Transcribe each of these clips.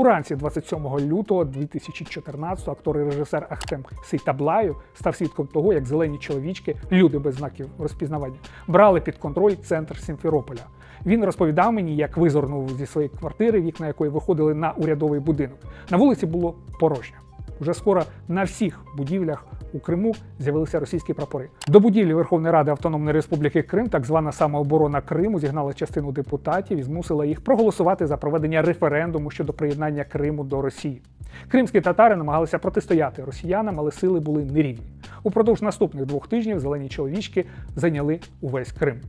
Уранці 27 лютого 2014 актор і режисер Ахтем Сейтаблаю став свідком того, як зелені чоловічки, люди без знаків розпізнавання, брали під контроль центр Сімферополя. Він розповідав мені, як визирнув зі своєї квартири, вікна якої виходили на урядовий будинок. На вулиці було порожньо. Уже скоро на всіх будівлях у Криму з'явилися російські прапори. До будівлі Верховної Ради Автономної Республіки Крим, так звана самооборона Криму, зігнала частину депутатів і змусила їх проголосувати за проведення референдуму щодо приєднання Криму до Росії. Кримські татари намагалися протистояти росіянам, але сили були нерівні. Упродовж наступних двох тижнів зелені чоловічки зайняли увесь Крим.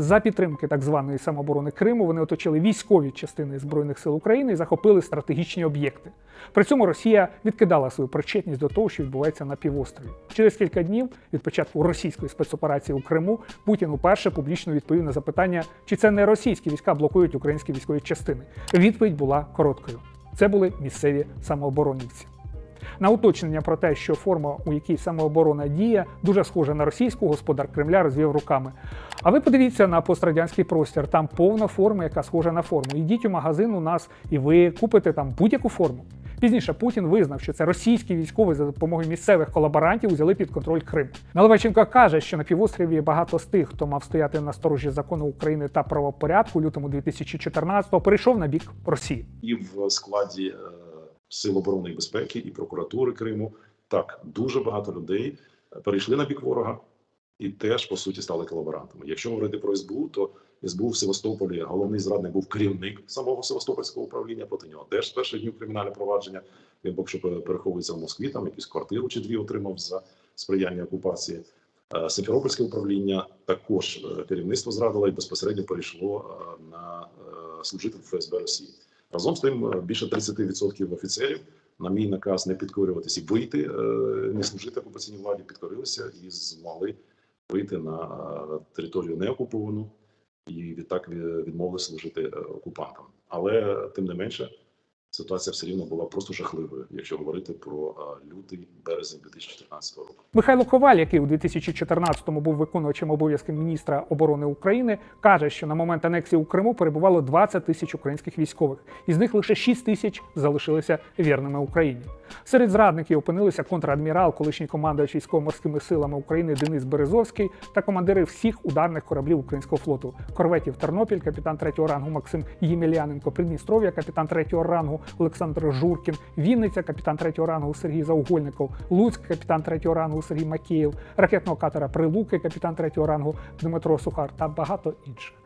За підтримки так званої самооборони Криму вони оточили військові частини Збройних сил України і захопили стратегічні об'єкти. При цьому Росія відкидала свою причетність до того, що відбувається на півострові. Через кілька днів від початку російської спецоперації у Криму Путін уперше публічно відповів на запитання, чи це не російські війська блокують українські військові частини. Відповідь була короткою: це були місцеві самооборонівці. На уточнення про те, що форма, у якій самооборона діє, дуже схожа на російську, господар Кремля розвів руками. А ви подивіться на пострадянський простір. Там повна форма, яка схожа на форму. Ідіть у магазин у нас і ви купите там будь-яку форму. Пізніше Путін визнав, що це російські військові за допомогою місцевих колаборантів взяли під контроль Крим. Наливайченко каже, що на півострові багато з тих, хто мав стояти на сторожі закону України та правопорядку у лютому 2014-го, перейшов на бік Росії. і в складі е, Сил оборони і безпеки і прокуратури Криму. Так, дуже багато людей е, перейшли на бік ворога і теж по суті стали колаборантами. Якщо говорити про СБУ, то СБУ в Севастополі головний зрадник був керівник самого Севастопольського управління. Проти нього теж з перших днів кримінальне провадження. Він поки що переховується в Москві, там якусь квартиру чи дві отримав за сприяння окупації. Е, Симферопольське управління також е, керівництво зрадило і безпосередньо перейшло на служити в ФСБ Росії. Разом з тим, е, більше 30% офіцерів на мій наказ не підкорюватися і вийти, е, не служити окупаційній владі, підкорилися і змогли вийти на е, територію неокуповану і відтак відмовилися відмовили служити окупантам. Але тим не менше, ситуація все рівно була просто жахливою, якщо говорити про лютий березень 2014 року. Михайло Коваль, який у 2014-му був виконувачем обов'язків міністра оборони України, каже, що на момент анексії у Криму перебувало 20 тисяч українських військових, із них лише 6 тисяч залишилися вірними Україні. Серед зрадників опинилися контрадмірал, колишній командувач військово-морськими силами України Денис Березовський та командири всіх ударних кораблів українського флоту: корветів Тернопіль, капітан третього рангу Максим Ємельяненко, Придністров'я, капітан третього рангу Олександр Журкін, Вінниця, капітан третього рангу Сергій Заугольников, Луцьк, капітан третього рангу Сергій Макеєв, ракетного катера Прилуки, капітан третього рангу Дмитро Сухар та багато інших.